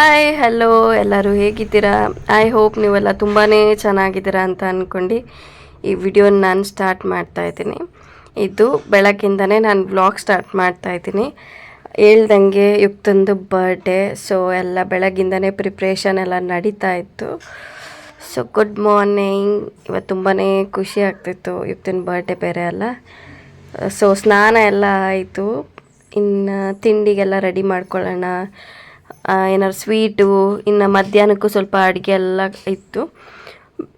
Hi hello ಎಲ್ಲರೂ ಹೇಗಿದ್ದೀರಾ? I hope ನೀವೆಲ್ಲ ತುಂಬಾ ಚೆನ್ನಾಗಿದ್ದೀರಾ ಅಂತ ಅಂದ್ಕೊಂಡು ಈ ವಿಡಿಯೋನ ನಾನು ಸ್ಟಾರ್ಟ್ ಮಾಡ್ತಾ ಇದ್ದೀನಿ. ಇದು ಬೆಳಗ್ಗಿಂದನೇ ನಾನು ವ್ಲಾಗ್ ಸ್ಟಾರ್ಟ್ ಮಾಡ್ತಾ ಇದ್ದೀನಿ. ಹೇಳ್ದಂಗೆ ಯುಕ್ತಂದು ಬರ್ಡೇ ಸೊ ಎಲ್ಲ ಬೆಳಗ್ಗಿಂದನೇ ಪ್ರಿಪ್ರೇಷನ್ ಎಲ್ಲ ನಡೀತಾ ಇತ್ತು. ಸೊ ಗುಡ್ ಮಾರ್ನಿಂಗ್ ಇವತ್ತು ತುಂಬಾ ಖುಷಿ ಆಗ್ತಿತ್ತು ಯುಕ್ತನ ಬರ್ಡೇ ಬೇರೆ ಅಲ್ಲ. ಸೊ ಸ್ನಾನ ಎಲ್ಲ ಆಯಿತು. ಇನ್ನು ತಿಂಡಿಗೆಲ್ಲ ರೆಡಿ ಮಾಡ್ಕೊಳ್ಳೋಣ. ಏನಾದ್ರು ಸ್ವೀಟು, ಇನ್ನು ಮಧ್ಯಾಹ್ನಕ್ಕೂ ಸ್ವಲ್ಪ ಅಡುಗೆ ಎಲ್ಲ ಇತ್ತು.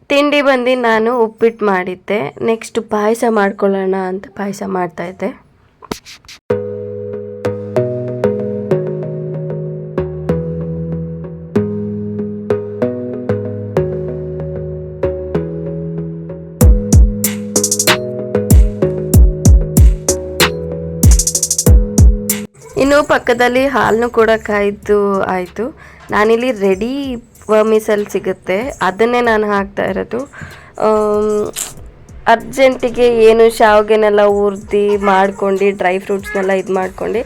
ತಿಂಡಿ ಬಂದು ನಾನು ಉಪ್ಪಿಟ್ಟು ಮಾಡಿದ್ದೆ. ನೆಕ್ಸ್ಟ್ ಪಾಯಸ ಮಾಡ್ಕೊಳ್ಳೋಣ ಅಂತ ಪಾಯಸ ಮಾಡ್ತಾಯಿದ್ದೆ ಪಕ್ಕದಲ್ಲಿ ಹಾಲನ್ನು ಕೂಡ ಕಾಯ್ದು ಆಯಿತು. ನಾನಿಲ್ಲಿ ರೆಡಿ ವರ್ಮಿಸಲ್ಲಿ ಸಿಗುತ್ತೆ. ಅದನ್ನೇ ನಾನು ಹಾಕ್ತಾ ಇರೋದು. ಅರ್ಜೆಂಟಿಗೆ ಏನು ಶಾವಿಗೆನೆಲ್ಲ ಹುರ್ದು ಮಾಡ್ಕೊಂಡು ಡ್ರೈ ಫ್ರೂಟ್ಸ್ನೆಲ್ಲ ಇದು ಮಾಡ್ಕೊಂಡು,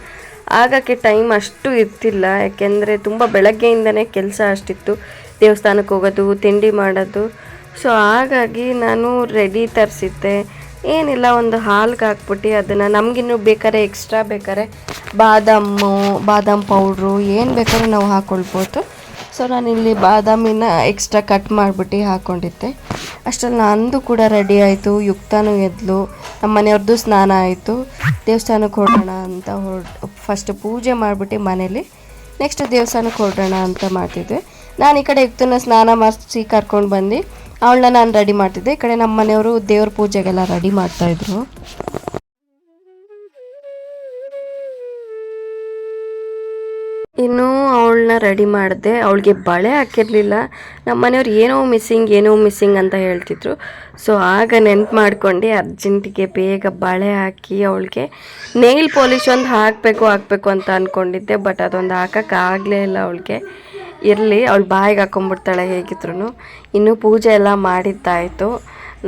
ಆಗಕ್ಕೆ ಟೈಮ್ ಅಷ್ಟು ಇರ್ತಿಲ್ಲ. ಯಾಕೆಂದರೆ ತುಂಬ ಬೆಳಗ್ಗೆಯಿಂದನೇ ಕೆಲಸ ಅಷ್ಟಿತ್ತು. ದೇವಸ್ಥಾನಕ್ಕೆ ಹೋಗೋದು, ತಿಂಡಿ ಮಾಡೋದು. ಸೊ ಹಾಗಾಗಿ ನಾನು ರೆಡಿ ತರಿಸಿದ್ದೆ. ಏನಿಲ್ಲ, ಒಂದು ಹಾಲ್ಗೆ ಹಾಕ್ಬಿಟ್ಟು ಅದನ್ನು ನಮಗಿನ್ನೂ ಬೇಕಾದ್ರೆ ಎಕ್ಸ್ಟ್ರಾ ಬೇಕಾದ್ರೆ ಬಾದಾಮು, ಬಾದಾಮ್ ಪೌಡ್ರು ಏನು ಬೇಕಾದ್ರೂ ನಾವು ಹಾಕ್ಕೊಳ್ಬೋದು ಸೊ ಇಲ್ಲಿ ಬಾದಾಮಿನ ಎಕ್ಸ್ಟ್ರಾ ಕಟ್ ಮಾಡಿಬಿಟ್ಟು ಹಾಕ್ಕೊಂಡಿದ್ದೆ ಅಷ್ಟರಲ್ಲಿ ನಂದು ಕೂಡ ರೆಡಿ ಆಯಿತು, ಯುಕ್ತನೂ ಎದ್ಲು, ನಮ್ಮ ಮನೆಯವ್ರದ್ದು ಸ್ನಾನ ಆಯಿತು. ದೇವಸ್ಥಾನಕ್ಕೆ ಹೊರಡೋಣ ಅಂತ ಹೊರಟು ಫಸ್ಟ್ ಪೂಜೆ ಮಾಡಿಬಿಟ್ಟು ಮನೇಲಿ ನೆಕ್ಸ್ಟ್ ದೇವಸ್ಥಾನಕ್ಕೆ ಹೊರಡೋಣ ಅಂತ ಮಾಡ್ತಿದ್ದೆ ನಾನು ಈ ಕಡೆ ಯುಕ್ತನ ಸ್ನಾನ ಮಾಡಿಸಿ ಕರ್ಕೊಂಡು ಬಂದು ಅವಳನ್ನ ನಾನು ರೆಡಿ ಮಾಡ್ತಿದ್ದೆ. ಈ ಕಡೆ ನಮ್ಮ ಮನೆಯವರು ದೇವ್ರ ಪೂಜೆಗೆಲ್ಲ ರೆಡಿ ಮಾಡ್ತಾಯಿದ್ರು ಇನ್ನು ಅವಳನ್ನ ರೆಡಿ ಮಾಡಿದೆ. ಅವಳಿಗೆ ಬಳೆ ಹಾಕಿರಲಿಲ್ಲ. ನಮ್ಮ ಮನೆಯವ್ರು ಏನೋ ಮಿಸ್ಸಿಂಗ್ ಏನೋ ಮಿಸ್ಸಿಂಗ್ ಅಂತ ಹೇಳ್ತಿದ್ರು. ಸೊ ಆಗ ನೆನ್ಪು ಮಾಡ್ಕೊಂಡು ಅರ್ಜೆಂಟಿಗೆ ಬೇಗ ಬಳೆ ಹಾಕಿ ಅವಳಿಗೆ. ನೇಲ್ ಪಾಲಿಶ್ ಒಂದು ಹಾಕಬೇಕು ಹಾಕಬೇಕು ಅಂತ ಅಂದ್ಕೊಂಡಿದ್ದೆ ಬಟ್ ಅದೊಂದು ಹಾಕೋಕ್ಕಾಗಲೇ ಇಲ್ಲ ಅವಳಿಗೆ. ಇರಲಿ, ಅವಳು ಬಾಯಿಗೆ ಹಾಕೊಂಡ್ಬಿಡ್ತಾಳೆ ಹೇಗಿದ್ರು ಇನ್ನು ಪೂಜೆ ಎಲ್ಲ ಮಾಡಿದ್ದಾಯಿತು.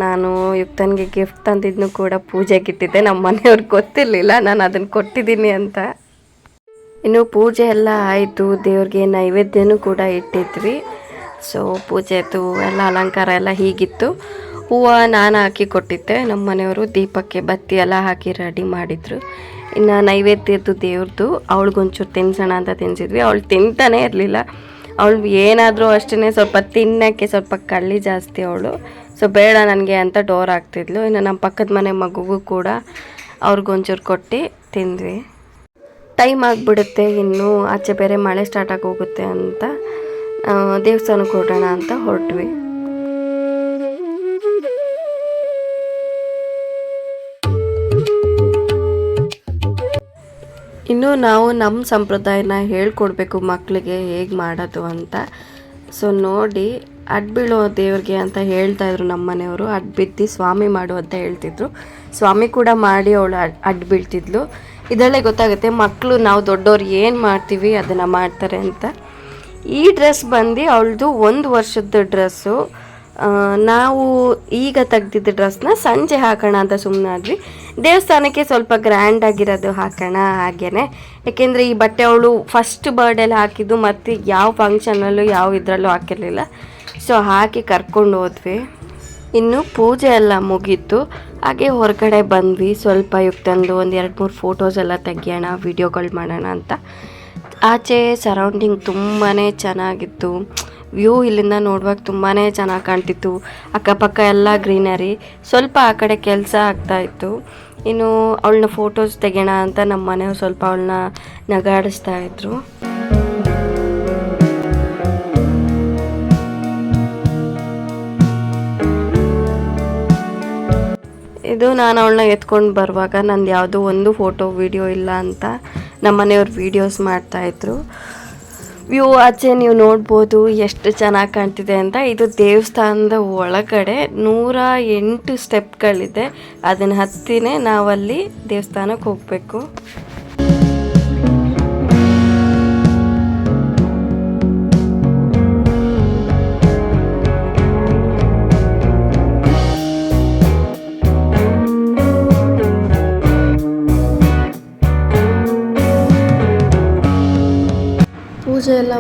ನಾನು ಯುಕ್ತನಿಗೆ ಗಿಫ್ಟ್ ತಂದಿದ್ನು ಕೂಡ ಪೂಜೆಗೆ ಇಟ್ಟಿದ್ದೆ. ನಮ್ಮ ಮನೆಯವ್ರಿಗೆ ಗೊತ್ತಿರಲಿಲ್ಲ, ನಾನು ಅದನ್ನು ಕೊಟ್ಟಿದ್ದೀನಿ ಅಂತ. ಇನ್ನು ಪೂಜೆ ಎಲ್ಲ ಆಯಿತು. ದೇವ್ರಿಗೆ ನೈವೇದ್ಯನೂ ಕೂಡ ಇಟ್ಟಿದ್ವಿ. ಸೊ ಪೂಜೆದು ಎಲ್ಲ ಅಲಂಕಾರ ಎಲ್ಲ ಹೀಗಿತ್ತು. ಹೂವು ನಾನು ಹಾಕಿ ಕೊಟ್ಟಿದ್ದೆ. ನಮ್ಮ ಮನೆಯವರು ದೀಪಕ್ಕೆ ಬತ್ತಿ ಎಲ್ಲ ಹಾಕಿ ರೆಡಿ ಮಾಡಿದರು. ಇನ್ನು ನೈವೇದ್ಯದ್ದು ದೇವ್ರದ್ದು ಅವಳಿಗೊಂಚೂರು ತಿನ್ಸೋಣ ಅಂತ ತಿನ್ಸಿದ್ವಿ. ಅವಳು ತಿಂತಾನೇ ಇರಲಿಲ್ಲ. ಅವಳು ಏನಾದರೂ ಅಷ್ಟೇ ಸ್ವಲ್ಪ ತಿನ್ನೋಕ್ಕೆ ಸ್ವಲ್ಪ ಕಳ್ಳಿ ಜಾಸ್ತಿ ಅವಳು. ಸೊ ಬೇಡ ನನಗೆ ಅಂತ ಡೋರ್ ಆಗ್ತಿದ್ಲು ಇನ್ನು ನಮ್ಮ ಪಕ್ಕದ ಮನೆ ಮಗುಗೂ ಕೂಡ ಅವ್ರಿಗೊಂಚೂರು ಕೊಟ್ಟು ತಿಂದ್ವಿ. ಟೈಮ್ ಆಗಿಬಿಡುತ್ತೆ, ಇನ್ನೂ ಆಚೆ ಬೇರೆ ಮಳೆ ಸ್ಟಾರ್ಟ್ ಆಗಿ ಹೋಗುತ್ತೆ ಅಂತ ದೇವಸ್ಥಾನಕ್ಕೆ ಹೊರಡೋಣ ಅಂತ ಹೊರಟ್ವಿ. ಇನ್ನು ನಾವು ನಮ್ಮ ಸಂಪ್ರದಾಯನ ಹೇಳ್ಕೊಡ್ಬೇಕು ಮಕ್ಕಳಿಗೆ ಹೇಗೆ ಮಾಡೋದು ಅಂತ. ಸೊ ನೋಡಿ ಅಡ್ಬೀಳೋ ದೇವ್ರಿಗೆ ಅಂತ ಹೇಳ್ತಾಯಿದ್ರು ನಮ್ಮ ಮನೆಯವರು. ಅಡ್ ಬಿದ್ದು ಸ್ವಾಮಿ ಮಾಡು ಅಂತ ಹೇಳ್ತಿದ್ರು. ಸ್ವಾಮಿ ಕೂಡ ಮಾಡಿ ಅವಳು ಅಡ್ ಬೀಳ್ತಿದ್ಲು. ಇದರಲ್ಲೇ ಗೊತ್ತಾಗುತ್ತೆ ಮಕ್ಕಳು ನಾವು ದೊಡ್ಡವ್ರು ಏನು ಮಾಡ್ತೀವಿ ಅದನ್ನು ಮಾಡ್ತಾರೆ ಅಂತ. ಈ ಡ್ರೆಸ್ ಬಂದು ಅವಳದು ಒಂದು ವರ್ಷದ ಡ್ರೆಸ್ಸು. ನಾವು ಈಗ ತೆಗ್ದಿದ್ದ ಡ್ರೆಸ್ನ ಸಂಜೆ ಹಾಕೋಣ ಅಂತ ಸುಮ್ಮನಾದ್ವಿ ದೇವಸ್ಥಾನಕ್ಕೆ ಸ್ವಲ್ಪ ಗ್ರ್ಯಾಂಡ್ ಆಗಿರೋದು ಹಾಕೋಣ ಹಾಗೇನೆ. ಯಾಕೆಂದರೆ ಈ ಬಟ್ಟೆ ಅವಳು ಫಸ್ಟ್ ಬರ್ಡೇಲಿ ಹಾಕಿದ್ದು, ಮತ್ತು ಯಾವ ಫಂಕ್ಷನಲ್ಲೂ ಯಾವ ಇದರಲ್ಲೂ ಹಾಕಿರಲಿಲ್ಲ. ಸೊ ಹಾಕಿ ಕರ್ಕೊಂಡು ಹೋದ್ವಿ. ಇನ್ನು ಪೂಜೆ ಎಲ್ಲ ಮುಗೀತು. ಹಾಗೆ ಹೊರಗಡೆ ಬಂದ್ವಿ. ಸ್ವಲ್ಪ ತಂದು ಒಂದು ಎರಡು ಮೂರು ಫೋಟೋಸ್ ಎಲ್ಲ ತೆಗಿಯೋಣ ವಿಡಿಯೋಗಳು ಮಾಡೋಣ ಅಂತ. ಆಚೆ ಸರೌಂಡಿಂಗ್ ತುಂಬಾ ಚೆನ್ನಾಗಿತ್ತು. ವ್ಯೂ ಇಲ್ಲಿಂದ ನೋಡುವಾಗ ತುಂಬಾ ಚೆನ್ನಾಗಿ ಕಾಣ್ತಿತ್ತು. ಅಕ್ಕಪಕ್ಕ ಎಲ್ಲ ಗ್ರೀನರಿ ಸ್ವಲ್ಪ ಆ ಕಡೆ ಕೆಲಸ ಆಗ್ತಾಯಿತ್ತು ಇನ್ನು ಅವಳನ್ನ ಫೋಟೋಸ್ ತೆಗೋಣ ಅಂತ ನಮ್ಮ ಮನೆಯವ್ರು ಸ್ವಲ್ಪ ಅವಳನ್ನ ನಗಾಡಿಸ್ತಾ ಇದ್ರು. ಇದು ನಾನು ಅವಳನ್ನ ಎತ್ಕೊಂಡು ಬರುವಾಗ ನಂದು ಯಾವುದೋ ಒಂದು ಫೋಟೋ ವಿಡಿಯೋ ಇಲ್ಲ ಅಂತ ನಮ್ಮ ಮನೆಯವ್ರು ವೀಡಿಯೋಸ್ ಮಾಡ್ತಾಯಿದ್ರು ವ್ಯೂ ಆಚೆ ನೀವು ನೋಡ್ಬೋದು ಎಷ್ಟು ಚೆನ್ನಾಗಿ ಕಾಣ್ತಿದೆ ಅಂತ. ಇದು ದೇವಸ್ಥಾನದ ಒಳಗಡೆ ನೂರ ಎಂಟು ಸ್ಟೆಪ್ಗಳಿದೆ ಅದನ್ನು ಹತ್ತಿನೇ ನಾವಲ್ಲಿ ದೇವಸ್ಥಾನಕ್ಕೆ ಹೋಗಬೇಕು.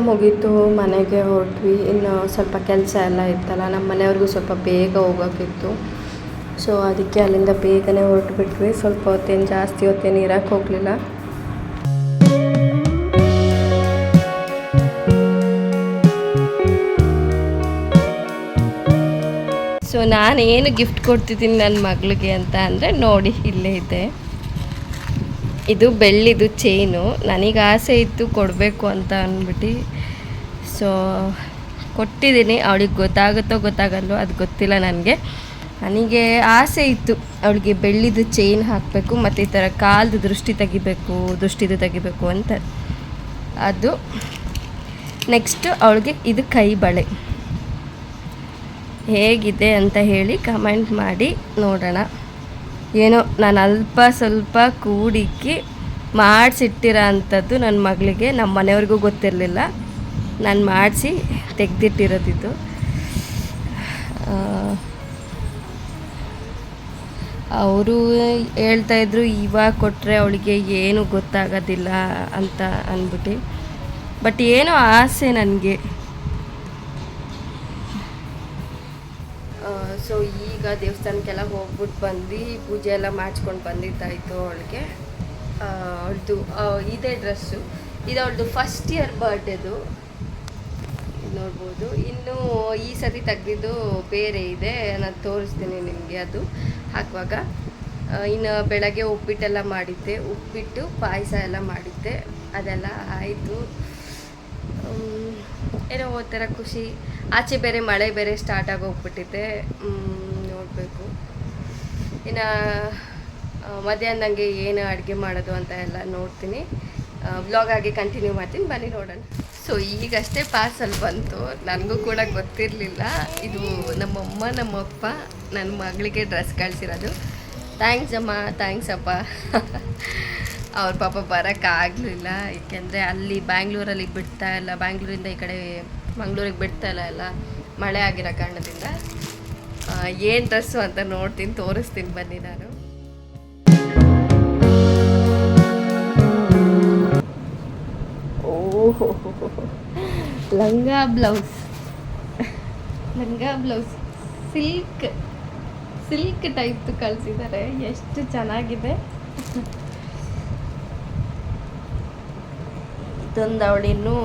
ಮುಗೀತು, ಮನೆಗೆ ಹೊರಟ್ವಿ. ಇನ್ನು ಸ್ವಲ್ಪ ಕೆಲಸ ಎಲ್ಲ ಇತ್ತಲ್ಲ, ನಮ್ಮ ಮನೆಯವ್ರಿಗೂ ಸ್ವಲ್ಪ ಬೇಗ ಹೋಗೋಕ್ಕಿತ್ತು ಸೊ ಅದಕ್ಕೆ ಅಲ್ಲಿಂದ ಬೇಗನೆ ಹೊರಟುಬಿಟ್ವಿ. ಸ್ವಲ್ಪ ಹೊತ್ತೇನು ಜಾಸ್ತಿ ಹೊತ್ತೇನು ಇರೋಕ್ಕೆ ಹೋಗಲಿಲ್ಲ. ಸೊ ನಾನೇನು ಗಿಫ್ಟ್ ಕೊಡ್ತಿದ್ದೀನಿ ನನ್ನ ಮಗಳಿಗೆ ಅಂತ ಅಂದರೆ ನೋಡಿ, ಇಲ್ಲೇ ಇದೆ. ಇದು ಬೆಳ್ಳಿದು ಚೈನು. ನನಗೆ ಆಸೆ ಇತ್ತು ಕೊಡಬೇಕು ಅಂತ ಅಂದ್ಬಿಟ್ಟು ಸೊ ಕೊಟ್ಟಿದ್ದೀನಿ. ಅವಳಿಗೆ ಗೊತ್ತಾಗುತ್ತೋ ಗೊತ್ತಾಗಲ್ವೋ ಅದು ಗೊತ್ತಿಲ್ಲ ನನಗೆ. ನನಗೆ ಆಸೆ ಇತ್ತು ಅವಳಿಗೆ ಬೆಳ್ಳಿದು ಚೈನ್ ಹಾಕಬೇಕು, ಮತ್ತು ಈ ಥರ ಕಾಲ್ದು ದೃಷ್ಟಿ ತೆಗಿಬೇಕು, ದೃಷ್ಟಿದು ತೆಗಿಬೇಕು ಅಂತ. ಅದು ನೆಕ್ಸ್ಟು ಅವಳಿಗೆ ಇದು ಕೈ ಬಳೆ ಹೇಗಿದೆ ಅಂತ ಹೇಳಿ ಕಮೆಂಟ್ ಮಾಡಿ ನೋಡೋಣ. ಏನೋ ನಾನು ಅಲ್ಪ ಸ್ವಲ್ಪ ಕೂಡಿಕ್ಕಿ ಮಾಡಿಸಿಟ್ಟಿರೋ ಅಂಥದ್ದು ನನ್ನ ಮಗಳಿಗೆ, ನಮ್ಮ ಮನೆಯವ್ರಿಗೂ ಗೊತ್ತಿರಲಿಲ್ಲ. ನಾನು ಮಾಡಿಸಿ ತೆಗೆದಿಟ್ಟಿರೋದಿದ್ದು ಅವರು ಹೇಳ್ತಾಯಿದ್ರು ಇವಾಗ ಕೊಟ್ಟರೆ ಅವಳಿಗೆ ಏನೂ ಗೊತ್ತಾಗೋದಿಲ್ಲ ಅಂತ ಅಂದ್ಬಿಟ್ಟು. ಬಟ್ ಏನೋ ಆಸೆ ನನಗೆ. ಸೊ ಈಗ ದೇವಸ್ಥಾನಕ್ಕೆಲ್ಲ ಹೋಗ್ಬಿಟ್ಟು ಬಂದು ಪೂಜೆ ಎಲ್ಲ ಮಾಡಿಸ್ಕೊಂಡು ಬಂದಿದ್ದಾಯಿತು ಅವಳಿಗೆ. ಅವಳದು ಇದೇ ಡ್ರೆಸ್ಸು. ಇದು ಅವಳದು ಫಸ್ಟ್ ಇಯರ್ ಬರ್ಡೇದು ನೋಡ್ಬೋದು. ಇನ್ನು ಈ ಸತಿ ತೆಗೆದಿದ್ದು ಬೇರೆ ಇದೆ. ನಾನು ತೋರಿಸ್ತೀನಿ ನಿಮಗೆ ಅದು ಹಾಕುವಾಗ. ಇನ್ನು ಬೆಳಗ್ಗೆ ಉಪ್ಪಿಟ್ಟೆಲ್ಲ ಮಾಡಿದ್ದೆ. ಉಪ್ಪಿಟ್ಟು, ಪಾಯಸ ಎಲ್ಲ ಮಾಡಿದ್ದೆ. ಅದೆಲ್ಲ ಆಯಿತು. ಏನೋ ಒಂಥರ ಖುಷಿ. ಆಚೆ ಬೇರೆ ಮಳೆ ಬೇರೆ ಸ್ಟಾರ್ಟ್ ಆಗಿ ಹೋಗ್ಬಿಟ್ಟಿದೆ ನೋಡಬೇಕು. ಇನ್ನು ಮಧ್ಯಾಹ್ನಂಗೆ ಏನು ಅಡುಗೆ ಮಾಡೋದು ಅಂತ ಎಲ್ಲ ನೋಡ್ತೀನಿ. ವ್ಲಾಗ್ ಆಗಿ ಕಂಟಿನ್ಯೂ ಮಾಡ್ತೀನಿ. ಬನ್ನಿ ನೋಡೋಣ. ಸೊ ಈಗಷ್ಟೇ ಪಾರ್ಸಲ್ ಬಂತು. ನನಗೂ ಕೂಡ ಗೊತ್ತಿರಲಿಲ್ಲ. ಇದು ನಮ್ಮಮ್ಮ, ನಮ್ಮಪ್ಪ ನನ್ನ ಮಗಳಿಗೆ ಡ್ರೆಸ್ ಕಳಿಸಿರೋದು. ಥ್ಯಾಂಕ್ಸ್ ಅಮ್ಮ. ಥ್ಯಾಂಕ್ಸ್ ಅಪ್ಪ. ಅವ್ರ ಪಾಪ ಬರೋಕ್ಕಾಗಲಿಲ್ಲ ಏಕೆಂದರೆ ಅಲ್ಲಿ ಬ್ಯಾಂಗ್ಳೂರಲ್ಲಿ ಬಿಡ್ತಾ ಇಲ್ಲ. ಬ್ಯಾಂಗ್ಳೂರಿಂದ ಈ ಕಡೆ ಮಂಗ್ಳೂರಿಗೆ ಬಿಡ್ತಾ ಇಲ್ಲ ಎಲ್ಲ. ಮಳೆ ಆಗಿರೋ ಕಾರಣದಿಂದ ಏನು ಡ್ರೆಸ್ಸು ಅಂತ ನೋಡ್ತೀನಿ, ತೋರಿಸ್ತೀನಿ ಬನ್ನಿ ನಾನು. ಓಹೋ, ಲಂಗ ಬ್ಲೌಸ್. ಲಂಗ ಬ್ಲೌಸ್. ಸಿಲ್ಕ್ ಸಿಲ್ಕ್ ಟೈಪ್ ಕಳಿಸಿದ್ದಾರೆ ಎಷ್ಟು ಚೆನ್ನಾಗಿದೆ. ಇದೊಂದು ಅವಳಿನ್ನು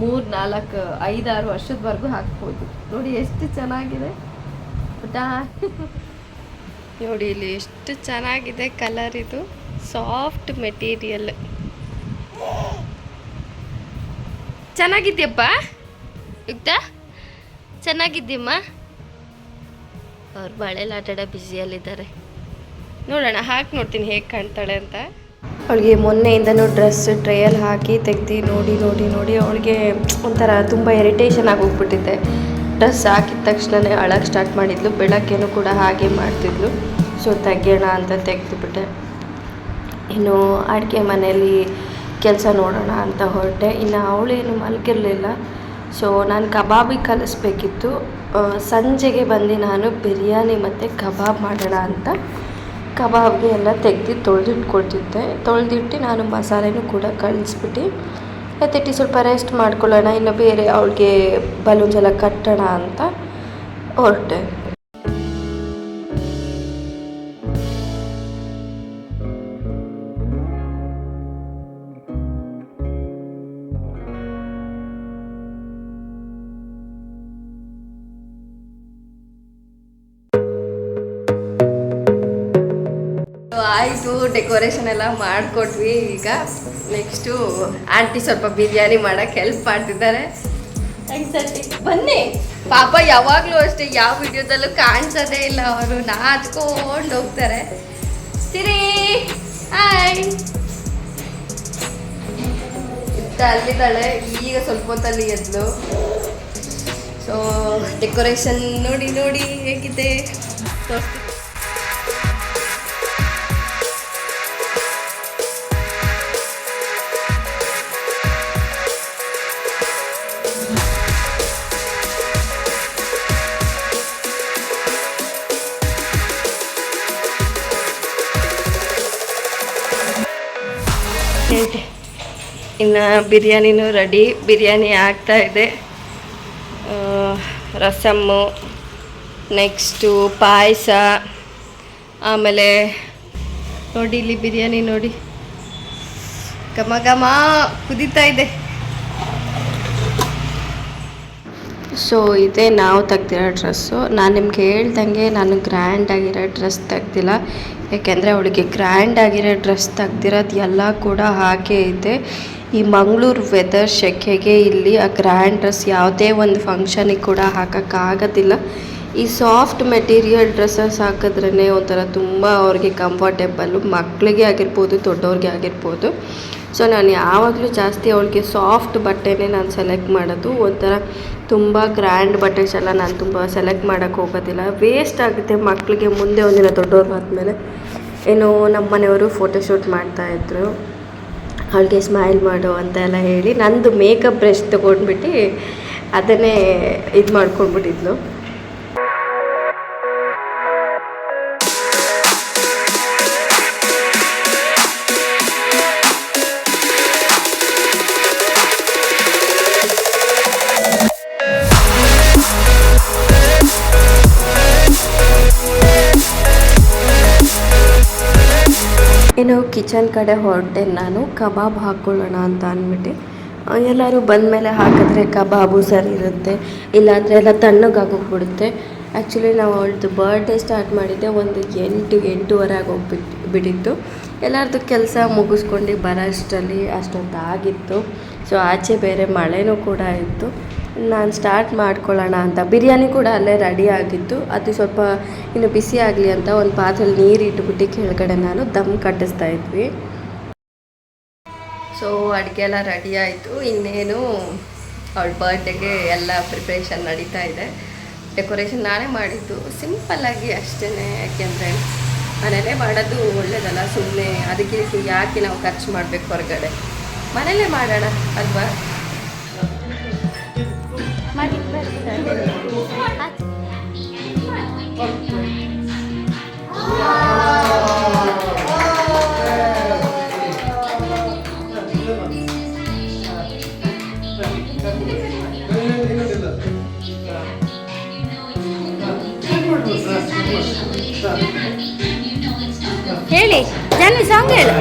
ಮೂರು, ನಾಲ್ಕು ಐದಾರು ವರ್ಷದವರೆಗೂ ಹಾಕ್ಬೋದು. ನೋಡಿ ಎಷ್ಟು ಚೆನ್ನಾಗಿದೆ. ಪುಟ. ನೋಡಿ ಇಲ್ಲಿ ಎಷ್ಟು ಚೆನ್ನಾಗಿದೆ ಕಲರ್ ಇದು. ಸಾಫ್ಟ್ ಮೆಟೀರಿಯಲ್ ಚೆನ್ನಾಗಿದ್ಯಪ್ಪ? ಯುಕ್ತ? ಚೆನ್ನಾಗಿದ್ದೀಮ್ಮ ಅವ್ರು ಬಾಳೆಲ್ಲ ಆಟಾಡ ಬ್ಯುಸಿಯಲ್ಲಿದ್ದಾರೆ ನೋಡೋಣ, ಹಾಕಿ ನೋಡ್ತೀನಿ ಹೇಗೆ ಕಾಣ್ತಾಳೆ ಅಂತ. ಅವಳಿಗೆ ಮೊನ್ನೆಯಿಂದನೂ ಡ್ರೆಸ್ ಟ್ರೈಯಲ್ಲಿ ಹಾಕಿ ತೆಗ್ದು ನೋಡಿ ನೋಡಿ ನೋಡಿ ಅವಳಿಗೆ ಒಂಥರ ತುಂಬ ಇರಿಟೇಷನ್ ಆಗೋಗ್ಬಿಟ್ಟಿದ್ದೆ ಡ್ರೆಸ್ ಹಾಕಿದ ತಕ್ಷಣವೇ ಅಳಕ್ಕೆ ಸ್ಟಾರ್ಟ್ ಮಾಡಿದ್ಲು, ಬೆಳಗ್ಗೆನೂ ಕೂಡ ಹಾಗೆ ಮಾಡ್ತಿದ್ಲು. ಸೊ ತೆಗಿಯೋಣ ಅಂತ ತೆಗೆದುಬಿಟ್ಟೆ. ಇನ್ನು ಅಡುಗೆ ಮನೆಯಲ್ಲಿ ಕೆಲಸ ನೋಡೋಣ ಅಂತ ಹೊರಟೆ. ಇನ್ನು ಅವಳೇನು ಮಲಗಿರಲಿಲ್ಲ. ಸೊ ನಾನು ಕಬಾಬಿಗೆ ಕಲಿಸ್ಬೇಕಿತ್ತು. ಸಂಜೆಗೆ ಬಂದು ನಾನು ಬಿರಿಯಾನಿ ಮತ್ತು ಕಬಾಬ್ ಮಾಡೋಣ ಅಂತ ಕಬಾಬ್ಗೆ ಎಲ್ಲ ತೆಗ್ದು ತೊಳೆದಿಟ್ಕೊಳ್ತಿದ್ದೆ ತೊಳೆದಿಟ್ಟು ನಾನು ಮಸಾಲೆನೂ ಕೂಡ ಕಳಿಸ್ಬಿಟ್ಟು ಎತ್ತಿಟ್ಟು ಸ್ವಲ್ಪ ರೆಸ್ಟ್ ಮಾಡ್ಕೊಳ್ಳೋಣ, ಇನ್ನು ಬೇರೆ ಅವಳಿಗೆ ಬಲೂನ್ಸ್ ಎಲ್ಲ ಕಟ್ಟೋಣ ಅಂತ ಹೊರಟೆ. ಆಯಿತು ಡೆಕೋರೇಷನ್ ಎಲ್ಲ ಮಾಡಿಕೊಟ್ವಿ. ಈಗ ನೆಕ್ಸ್ಟು ಆಂಟಿ ಸ್ವಲ್ಪ ಬಿರಿಯಾನಿ ಮಾಡೋಕ್ಕೆ ಹೆಲ್ಪ್ ಮಾಡ್ತಿದ್ದಾರೆ. ಬನ್ನಿ. ಪಾಪ ಯಾವಾಗಲೂ ಅಷ್ಟೇ ಯಾವ ವಿಡಿಯೋದಲ್ಲೂ ಕಾಣಿಸೋದೇ ಇಲ್ಲ ಅವರು. ನಾಚ್ಕೊಂಡು ಹೋಗ್ತಾರೆ. ಸಿರಿ ಹಾಯ್ ಇತ್ತ ಅಲ್ಲಿದ್ದಾಳೆ. ಈಗ ಸ್ವಲ್ಪ ಹೊತ್ತಲ್ಲಿ ಎದ್ದು ಸೊ ಡೆಕೋರೇಷನ್ ನೋಡಿ ನೋಡಿ ಹೇಗಿದೆ. ತೋರಿಸ್ತೀನಿ. ಇನ್ನು ಬಿರಿಯಾನಿನೂ ರೆಡಿ ಬಿರಿಯಾನಿ ಆಗ್ತಾಯಿದೆ ರಸಮ್ಮು ನೆಕ್ಸ್ಟು ಪಾಯಸ, ಆಮೇಲೆ ನೋಡಿ ಇಲ್ಲಿ ಬಿರಿಯಾನಿ ನೋಡಿ. ಘಮ ಘಮ ಕುದೀತಾ ಇದೆ. ಸೊ ಇದೇ ನಾವು ತೆಗ್ದಿರೋ ಡ್ರೆಸ್ಸು ನಾನು ನಿಮ್ಗೆ ಹೇಳ್ದಂಗೆ ನಾನು ಗ್ರ್ಯಾಂಡ್ ಆಗಿರೋ ಡ್ರೆಸ್ ತೆಗ್ದಿಲ್ಲ. ಯಾಕೆಂದರೆ ಅವಳಿಗೆ ಗ್ರ್ಯಾಂಡ್ ಆಗಿರೋ ಡ್ರೆಸ್ ತೆಗ್ದಿರೋದು ಎಲ್ಲ ಕೂಡ ಹಾಗೆ ಇದೆ. ಈ ಮಂಗಳೂರು ವೆದರ್ ಶೆಕೆಗೆ ಇಲ್ಲಿ ಆ ಗ್ರ್ಯಾಂಡ್ ಡ್ರೆಸ್ ಯಾವುದೇ ಒಂದು ಫಂಕ್ಷನಿಗೆ ಕೂಡ ಹಾಕೋಕ್ಕಾಗೋದಿಲ್ಲ. ಈ ಸಾಫ್ಟ್ ಮೆಟೀರಿಯಲ್ ಡ್ರೆಸ್ಸಸ್ ಹಾಕಿದ್ರೇ ಒಂಥರ ತುಂಬ ಅವ್ರಿಗೆ ಕಂಫರ್ಟೇಬಲ್ಲು ಮಕ್ಕಳಿಗೆ ಆಗಿರ್ಬೋದು, ದೊಡ್ಡವ್ರಿಗೆ ಆಗಿರ್ಬೋದು. ಸೊ ನಾನು ಯಾವಾಗಲೂ ಜಾಸ್ತಿ ಅವಳಿಗೆ ಸಾಫ್ಟ್ ಬಟ್ಟೆನೇ ನಾನು ಸೆಲೆಕ್ಟ್ ಮಾಡೋದು. ಒಂಥರ ತುಂಬ ಗ್ರ್ಯಾಂಡ್ ಬಟ್ಟೆಸ್ ಎಲ್ಲ ನಾನು ತುಂಬ ಸೆಲೆಕ್ಟ್ ಮಾಡೋಕ್ಕೆ ಹೋಗೋದಿಲ್ಲ. ವೇಸ್ಟ್ ಆಗುತ್ತೆ ಮಕ್ಕಳಿಗೆ ಮುಂದೆ ಒಂದಿನ ದೊಡ್ಡವ್ರು ಆದಮೇಲೆ. ಏನೋ ನಮ್ಮ ಮನೆಯವರು ಫೋಟೋಶೂಟ್ ಮಾಡ್ತಾಯಿದ್ರು ಅವಳಿಗೆ ಸ್ಮೈಲ್ ಮಾಡು ಅಂತ ಎಲ್ಲ ಹೇಳಿ ನಂದು ಮೇಕಪ್ ಬ್ರಷ್ ತೊಗೊಂಡ್ಬಿಟ್ಟು ಅದನ್ನೇ ಇದು ಮಾಡ್ಕೊಂಡ್ಬಿಟ್ಟಿದ್ಲು. ಕಿಚನ್ ಕಡೆ ಹೊರಟೆ, ನಾನು ಕಬಾಬ್ ಹಾಕ್ಕೊಳ್ಳೋಣ ಅಂತ ಅಂದ್ಬಿಟ್ಟು. ಎಲ್ಲರೂ ಬಂದ ಮೇಲೆ ಹಾಕಿದ್ರೆ ಕಬಾಬು ಸರಿ ಇರುತ್ತೆ, ಇಲ್ಲಾಂದರೆ ಎಲ್ಲ ತಣ್ಣಗಾಗೋಗ್ಬಿಡುತ್ತೆ. ಆ್ಯಕ್ಚುಲಿ ನಾವು ಅವಳದು ಬರ್ಡೇ ಸ್ಟಾರ್ಟ್ ಮಾಡಿದ್ದೆ ಒಂದು ಎಂಟು, ಎಂಟೂವರೆ ಆಗೋಗ್ಬಿಟ್ಟು ಬಿಟ್ಟಿತ್ತು. ಎಲ್ಲರದು ಕೆಲಸ ಮುಗಿಸ್ಕೊಂಡು ಬರೋ ಅಷ್ಟರಲ್ಲಿ ಅಷ್ಟೊತ್ತಾಗಿತ್ತು. ಸೊ ಆಚೆ ಬೇರೆ ಮಳೆನೂ ಕೂಡ ಇತ್ತು. ನಾನು ಸ್ಟಾರ್ಟ್ ಮಾಡ್ಕೊಳ್ಳೋಣ ಅಂತ. ಬಿರಿಯಾನಿ ಕೂಡ ಅಲ್ಲೇ ರೆಡಿ ಆಗಿತ್ತು. ಅದು ಸ್ವಲ್ಪ ಇನ್ನು ಬಿಸಿ ಆಗಲಿ ಅಂತ ಒಂದು ಪಾತ್ರೆಯಲ್ಲಿ ನೀರು ಇಟ್ಬಿಟ್ಟು ಕೆಳಗಡೆ ನಾನು ದಮ್ ಕಟ್ಟಿಸ್ತಾ ಇದ್ವಿ. ಸೊ ಅಡುಗೆ ಎಲ್ಲ ರೆಡಿ ಆಯಿತು. ಇನ್ನೇನು ಅವಳ ಬರ್ಡೇಗೆ ಎಲ್ಲ ಪ್ರಿಪ್ರೇಷನ್ ನಡೀತಾ ಇದೆ. ಡೆಕೋರೇಷನ್ ನಾನೇ ಮಾಡಿದ್ದು. ಸಿಂಪಲ್ಲಾಗಿ ಅಷ್ಟೇ ಯಾಕೆಂದರೆ ಮನೇಲೇ ಮಾಡೋದು ಒಳ್ಳೇದಲ್ಲ ಸುಮ್ಮನೆ ಅದಕ್ಕೆ ಯಾಕೆ ನಾವು ಖರ್ಚು ಮಾಡಬೇಕು ಹೊರಗಡೆ? ಮನೇಲೇ ಮಾಡೋಣ, ಅಲ್ವಾ? ಹೇಳಿ ಜಾನ್ವಿ ಸಾಂಗ್ ಹೇಳು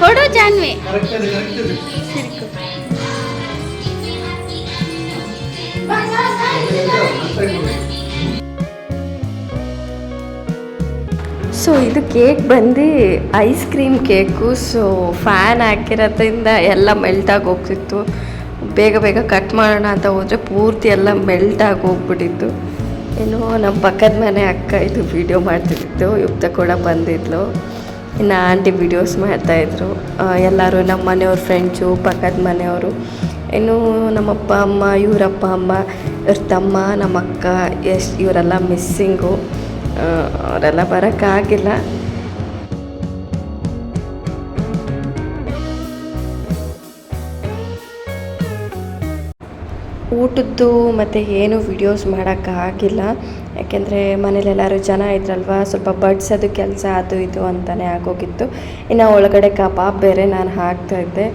ಕೊಡು ಜಾನ್ವಿ. ಸೊ ಇದು ಕೇಕ್ ಬಂದು ice cream cake, so fan ಹಾಕಿರೋದ್ರಿಂದ ಎಲ್ಲ ಮೆಲ್ಟಾಗಿ ಹೋಗ್ತಿತ್ತು ಬೇಗ ಬೇಗ ಕಟ್ ಮಾಡೋಣ ಅಂತ ಹೋದರೆ ಪೂರ್ತಿ ಎಲ್ಲ ಮೆಲ್ಟಾಗಿ ಹೋಗ್ಬಿಟ್ಟಿತ್ತು ಏನು ನಮ್ಮ ಪಕ್ಕದ ಮನೆ ಅಕ್ಕ ಇದು ವೀಡಿಯೋ ಮಾಡ್ತಿದ್ದು ಯುಕ್ತ ಕೂಡ ಬಂದಿದ್ಲು. ಇನ್ನು ಆಂಟಿ ವೀಡಿಯೋಸ್ ಮಾಡ್ತಾಯಿದ್ರು ಎಲ್ಲರೂ ನಮ್ಮ ಮನೆಯವ್ರ ಫ್ರೆಂಡ್ಸು ಪಕ್ಕದ ಮನೆಯವರು. ಇನ್ನು ನಮ್ಮಪ್ಪ ಅಮ್ಮ, ಇವರಪ್ಪ ಅಮ್ಮ, ಇವ್ರ ತಮ್ಮ, ನಮ್ಮ ಅಕ್ಕ ಎಷ್ಟು ಇವರೆಲ್ಲ ಮಿಸ್ಸಿಂಗು ಅವರೆಲ್ಲ ಬರೋಕ್ಕಾಗಿಲ್ಲ ಊಟದ್ದು ಮತ್ತು ಏನು ವಿಡಿಯೋಸ್ ಮಾಡೋಕ್ಕಾಗಿಲ್ಲ ಯಾಕೆಂದರೆ ಮನೇಲಿ ಎಲ್ಲರೂ ಜನ ಇದ್ರಲ್ವ, ಸ್ವಲ್ಪ ಬಡ್ಸೋದು ಕೆಲಸ, ಅದು ಇದು ಅಂತಲೇ ಆಗೋಗಿತ್ತು. ಇನ್ನು ಒಳಗಡೆ ಕಬಾಬ್ ಬೇರೆ ನಾನು ಹಾಕ್ತಾಯಿದ್ದೆ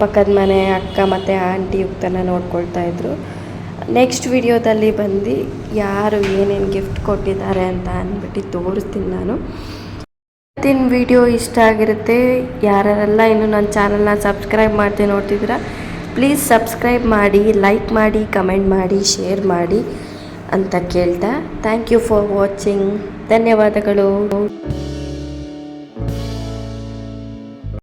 ಪಕ್ಕದ ಮನೆ ಅಕ್ಕ ಮತ್ತು ಆಂಟಿ ಯುಕ್ತನ ನೋಡ್ಕೊಳ್ತಾ ಇದ್ರು. ನೆಕ್ಸ್ಟ್ ವಿಡಿಯೋದಲ್ಲಿ ಬಂದು ಯಾರು ಏನೇನು ಗಿಫ್ಟ್ ಕೊಟ್ಟಿದ್ದಾರೆ ಅಂತ ಅಂದ್ಬಿಟ್ಟು ತೋರಿಸ್ತೀನಿ ನಾನು. ಇವತ್ತಿನ ವಿಡಿಯೋ ಇಷ್ಟ ಆಗಿರುತ್ತೆ. ಯಾರೆಲ್ಲ ಇನ್ನು ನನ್ನ ಚಾನಲ್ನ ಸಬ್ಸ್ಕ್ರೈಬ್ ಮಾಡ್ತೀನಿ ನೋಡ್ತಿದ್ದೀರಾ ಪ್ಲೀಸ್ ಸಬ್ಸ್ಕ್ರೈಬ್ ಮಾಡಿ ಲೈಕ್ ಮಾಡಿ ಕಮೆಂಟ್ ಮಾಡಿ ಶೇರ್ ಮಾಡಿ ಅಂತ ಕೇಳ್ತಾ. ಥ್ಯಾಂಕ್ ಯು ಫಾರ್ ವಾಚಿಂಗ್ ಧನ್ಯವಾದಗಳು.